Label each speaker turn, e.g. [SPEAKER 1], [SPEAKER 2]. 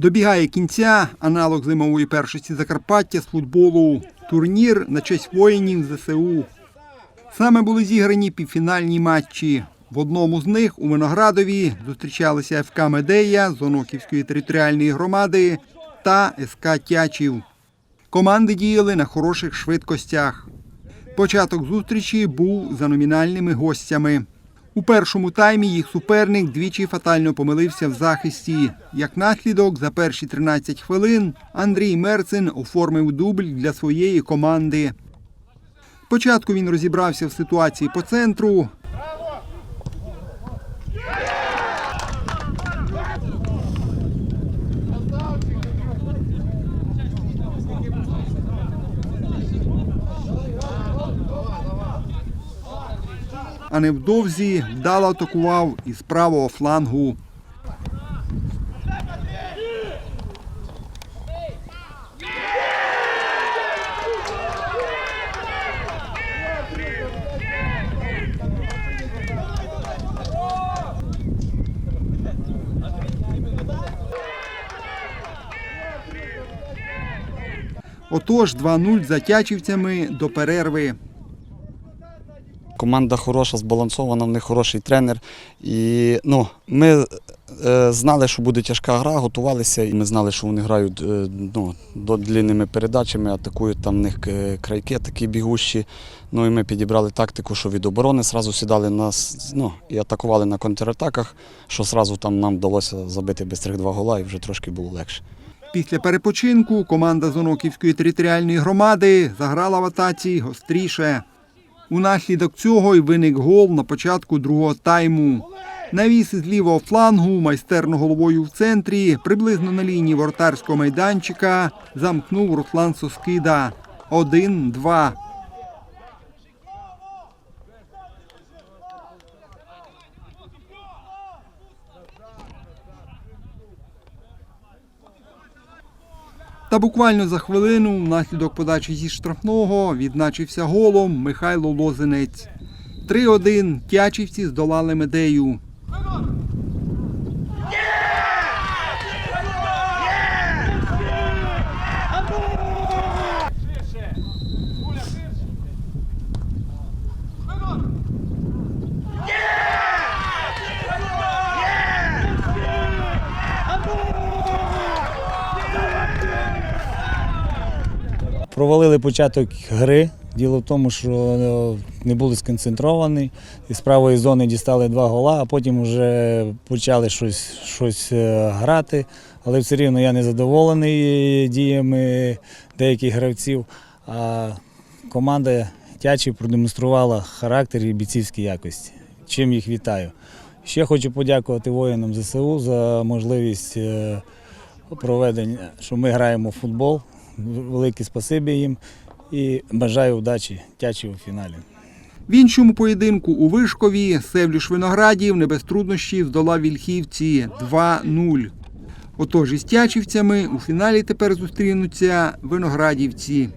[SPEAKER 1] Добігає кінця аналог зимової першості Закарпаття з футболу. Турнір на честь воїнів ЗСУ. Саме були зіграні півфінальні матчі. В одному з них у Виноградові зустрічалися ФК Медея з Оноківської територіальної громади та СК Тячів. Команди діяли на хороших швидкостях. Початок зустрічі був за номінальними гостями. У першому таймі їх суперник двічі фатально помилився в захисті. Як наслідок, за перші 13 хвилин Андрій Мерцин оформив дубль для своєї команди. Спочатку він розібрався в ситуації по центру, а невдовзі вдало атакував із правого флангу. Отож, 2-0 за тячівцями до перерви.
[SPEAKER 2] Команда хороша, збалансована, в них хороший тренер. І ну, ми е, знали, що буде тяжка гра, готувалися. І ми знали, що вони грають е, ну, до длинними передачами, атакують там в них е, крайки такі бігущі. Ну і ми підібрали тактику, що від оборони зразу сідали нас ну, і атакували на контратаках, що зразу там нам вдалося забити бистрих два гола і вже трошки було легше.
[SPEAKER 1] Після перепочинку команда Зоноківської територіальної громади заграла в атаці гостріше. Унаслідок цього й виник гол на початку другого тайму. Навіс із лівого флангу, майстерно головою в центрі, приблизно на лінії воротарського майданчика, замкнув Руслан Соскида. 1-2. Та буквально за хвилину, внаслідок подачі зі штрафного, відзначився голом Михайло Лозинець. 3-1 тячівці здолали медею.
[SPEAKER 3] Провалили початок гри. Діло в тому, що е, не були сконцентровані. Із правої зони дістали два гола, а потім вже почали щось, щось е, грати. Але все рівно я не задоволений діями деяких гравців. А команда Тячі продемонструвала характер і бійцівські якості. Чим їх вітаю. Ще хочу подякувати воїнам ЗСУ за можливість е, проведення, що ми граємо в футбол. Велике спасибі їм і бажаю удачі тячі у фіналі.
[SPEAKER 1] В іншому поєдинку у Вишкові Севлюш Виноградів не без труднощів здолав Вільхівці 2-0. Отож із тячівцями у фіналі тепер зустрінуться виноградівці.